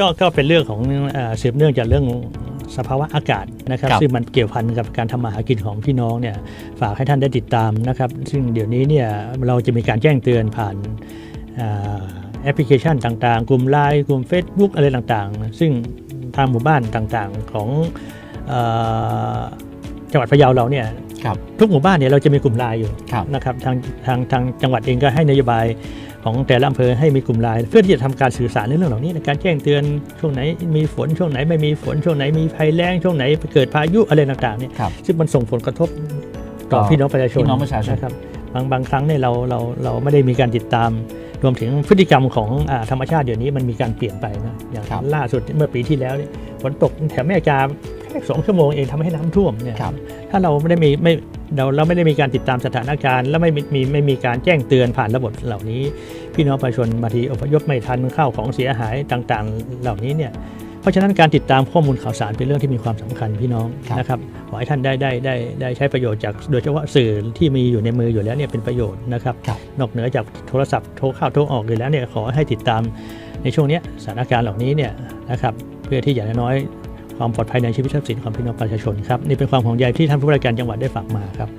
ก็ก็เป็นเรื่องของเอ่อสืบเนื่องจากเรื่องสภาวะอากาศนะครับครับซึ่งมันเกี่ยวพันกับการทำมาหากินของพี่น้องเนี่ยฝากให้ท่านได้ติดตามนะครับ ซึ่งเดี๋ยวนี้เนี่ยเราจะมีการแจ้งเตือนผ่านอ่าแอปพลิเคชันต่างๆ กลุ่มไลน์กลุ่ม Facebook อะไรต่างๆ ซึ่งทางหมู่บ้านต่างๆของเออจังหวัดพะเยาเราเนี่ยครับ ทุกหมู่บ้านเนี่ยเราจะมีกลุ่มไลน์อยู่ครับนะครับทางทางทางจังหวัดเองก็ให้นโยบายของแต่ละอำเภอให้มีกลุ่มไลน์เพื่อที่จะทำการสื่อสารในเรื่องเหล่านี้ในการแจ้งเตือนช่วงไหนมีฝนช่วงไหนไม่มีฝนช่วงไหนมีภัยแล้งช่วงไหนเกิดพายุอะไรต่างๆเนี่ยครับซึ่งมันส่งผลกระทบต่อต่อพี่น้องประชาชนพี่น้องประชาชนนะครับบางบางครั้งเนี่ยเราเราเราไม่ได้มีการติดตาม รวมถึงพฤติกรรมของอาธรรมชาติเดี๋ยวนี้มันมีการเปลี่ยนไปนะอย่างครับล่าสุดเมื่อปีที่แล้วเนี่ยฝนตกแถวแม่กาแค่ สองชั่วโมงเองทำให้น้ำท่วมเนี่ยครับถ้าเราไม่ได้มีไม่เราเราไม่ได้มีการติดตามสถานการณ์ และไม่มีมีไม่มีการแจ้งเตือนผ่านระบบเหล่านี้ พี่น้องประชาชนบางทีอพยพไม่ทันข้าวของเสียหายต่างๆ เหล่านี้เนี่ยเพราะฉะนั้นการติดตามข้อมูลข่าวสารเป็นเรื่องที่มีความสำคัญพี่น้องครับนะครับขอให้ท่านได้ได้ได้ได้ใช้ประโยชน์จากโดยเฉพาะสื่อที่มีอยู่ในมืออยู่แล้วเนี่ยเป็นประโยชน์นะครับครับนอกเหนือจากโทรศัพท์โทรเข้าโทรออกอยู่แล้วเนี่ยขอให้ติดตามในช่วงเนี้ยสถานการณ์เหล่านี้เนี่ยนะครับเพื่อที่อย่างน้อยๆ ความปลอดภัยในชีวิตทรัพย์สินของพี่น้องประชาชนครับนี่เป็นความห่วงใยที่ท่านผู้ว่าราชการจังหวัดได้ฝากมาครับ